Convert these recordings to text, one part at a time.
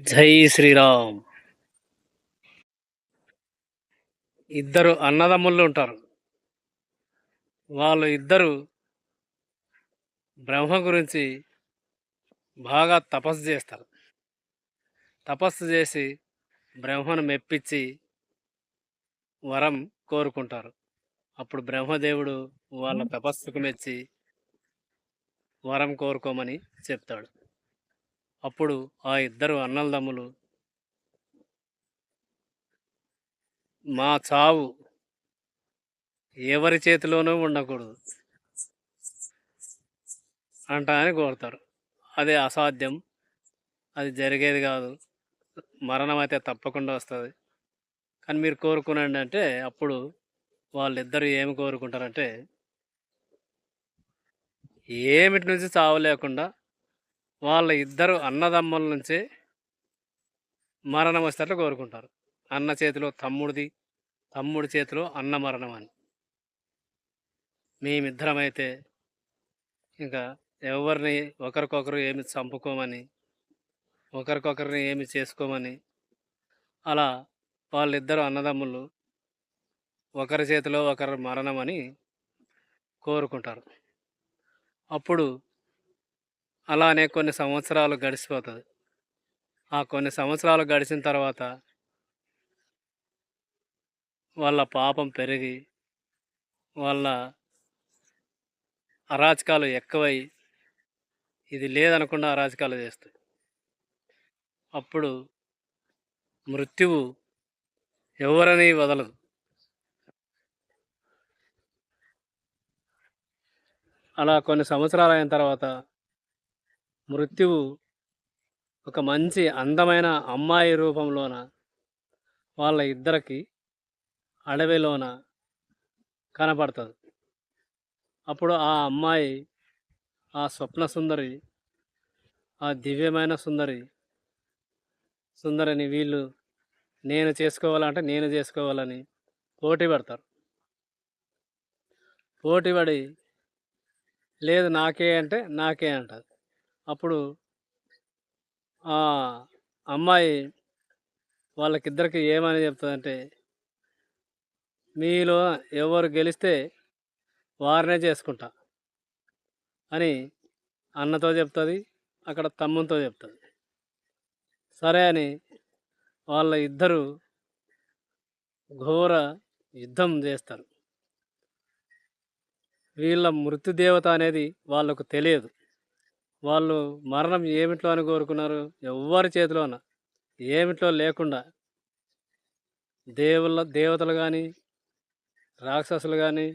జై శ్రీరామ్. ఇద్దరు అన్నదమ్ముళ్ళు ఉంటారు. వాళ్ళు ఇద్దరు బ్రహ్మ గురించి బాగా తపస్సు చేస్తారు. తపస్సు చేసి బ్రహ్మను మెప్పించి వరం కోరుకుంటారు. అప్పుడు బ్రహ్మదేవుడు వాళ్ళ తపస్సుకు మెచ్చి వరం కోరుకోమని చెప్తాడు. అప్పుడు ఆ ఇద్దరు అన్నలదమ్ములు మా చావు ఎవరి చేతిలోనూ ఉండకూడదు అంట అని కోరుతారు. అది అసాధ్యం. అది జరిగేది కాదు. మరణం అయితే తప్పకుండా వస్తుంది. కానీ మీరు కోరుకునండి అంటే అప్పుడు వాళ్ళిద్దరు ఏమి కోరుకుంటారంటే ఏమిటి నుంచి చావు లేకుండా వాళ్ళ ఇద్దరు అన్నదమ్ముల నుంచే మరణం వచ్చేటట్లు కోరుకుంటారు. అన్న చేతిలో తమ్ముడిది తమ్ముడి చేతిలో అన్న మరణం అని. మేమిద్దరమైతే ఇంకా ఎవరిని ఒకరికొకరు ఏమి చంపుకోమని ఒకరికొకరిని ఏమి చేసుకోమని అలా వాళ్ళిద్దరు అన్నదమ్ములు ఒకరి చేతిలో ఒకరి మరణం అని కోరుకుంటారు. అప్పుడు అలానే కొన్ని సంవత్సరాలు గడిచిపోతుంది. ఆ కొన్ని సంవత్సరాలు గడిచిన తర్వాత వాళ్ళ పాపం పెరిగి వాళ్ళ అరాచకాలు ఎక్కువై ఇది లేదనకుండా అరాచకాలు చేస్తాయి. అప్పుడు మృత్యువు ఎవరని వదలదు. అలా కొన్ని సంవత్సరాలు అయిన తర్వాత మృత్యువు ఒక మంచి అందమైన అమ్మాయి రూపంలోన వాళ్ళ ఇద్దరికి అడవిలోన కనపడుతుంది. అప్పుడు ఆ అమ్మాయి ఆ స్వప్న సుందరి ఆ దివ్యమైన సుందరి సుందరిని వీళ్ళు నేను చేసుకోవాలంటే నేను చేసుకోవాలని పోటీ పడతారు. పోటీ పడి లేదు నాకే అంటే నాకే అంటారు అప్పుడు ఆ అమ్మాయి వాళ్ళకిద్దరికి ఏమని చెప్తుందంటే మీలో ఎవరు గెలిస్తే వారినే చేసుకుంటా అని అన్నతో చెప్తుంది అక్కడ తమ్ముతో చెప్తుంది. సరే అని వాళ్ళ ఇద్దరు ఘోర యుద్ధం చేస్తారు. వీళ్ళ మృత్యుదేవత అనేది వాళ్ళకు తెలియదు. వాళ్ళు మరణం ఏమిట్లో అని కోరుకున్నారు? ఎవరి చేతిలోన? ఏమిట్లో లేకుండా? దేవుళ్ళ దేవతలు కానీ రాక్షసులు కానీ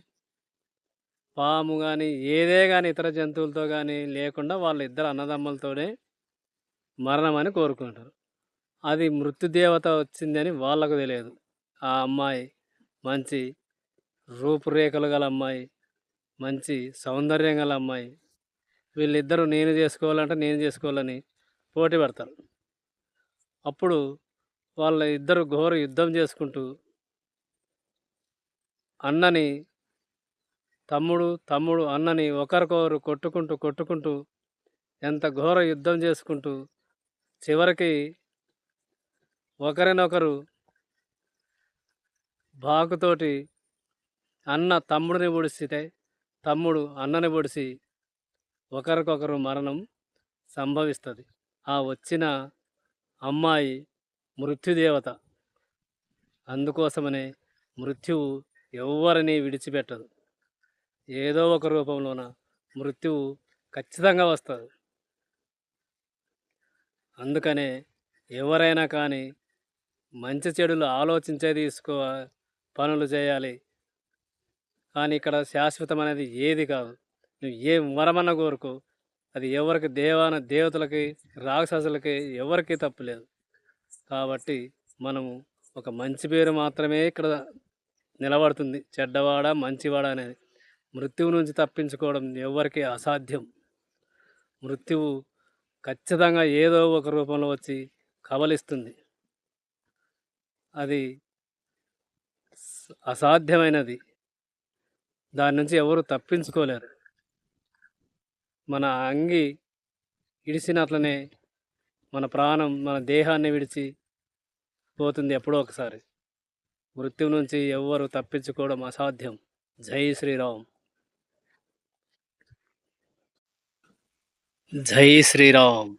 పాము కానీ ఏదే కానీ ఇతర జంతువులతో కానీ లేకుండా వాళ్ళ ఇద్దరు అన్నదమ్ములతోనే మరణం అని కోరుకుంటారు. అది మృత్యుదేవత వచ్చిందని వాళ్ళకు తెలియదు. ఆ అమ్మాయి మంచి రూపురేఖలు గల అమ్మాయి మంచి సౌందర్యం గల అమ్మాయి వీళ్ళిద్దరూ నేను చేసుకోవాలంటే నేను చేసుకోవాలని పోటీ పడతారు. అప్పుడు వాళ్ళ ఇద్దరు ఘోర యుద్ధం చేసుకుంటూ అన్నని తమ్ముడు తమ్ముడు అన్నని ఒకరికొకరు కొట్టుకుంటూ కొట్టుకుంటూ ఎంత ఘోర యుద్ధం చేసుకుంటూ చివరికి ఒకరినొకరు బాకుతోటి అన్న తమ్ముడిని పొడిస్తే తమ్ముడు అన్నని పొడిసి ఒకరికొకరు మరణం సంభవిస్తుంది. ఆ వచ్చిన అమ్మాయి మృత్యుదేవత. అందుకోసమనే మృత్యువు ఎవరిని విడిచిపెట్టదు. ఏదో ఒక రూపంలోన మృత్యువు ఖచ్చితంగా వస్తుంది. అందుకనే ఎవరైనా కానీ మంచి చెడులు ఆలోచించే తీసుకో పనులు చేయాలి. కానీ ఇక్కడ శాశ్వతం అనేది ఏది కాదు. నువ్వు ఏ వరమన్న కోరుకో. అది ఎవరికి దేవాన దేవతలకి రాక్షసులకి ఎవరికి తప్పులేదు కాబట్టి మనము ఒక మంచి పేరు మాత్రమే ఇక్కడ నిలబడుతుంది. చెడ్డవాడ మంచివాడ అనేది. మృత్యువు నుంచి తప్పించుకోవడం ఎవరికి అసాధ్యం. మృత్యువు ఖచ్చితంగా ఏదో ఒక రూపంలో వచ్చి కబలిస్తుంది. అది అసాధ్యమైనది. దాని నుంచి ఎవరు తప్పించుకోలేరు. మన అంగి ఇడిసినట్లనే మన ప్రాణం మన దేహాన్ని విడిచి పోతుంది ఎప్పుడో ఒకసారి. మృత్యు నుంచి ఎవ్వరు తప్పించుకోవడం అసాధ్యం. జై శ్రీరామ్. జై శ్రీరామ్.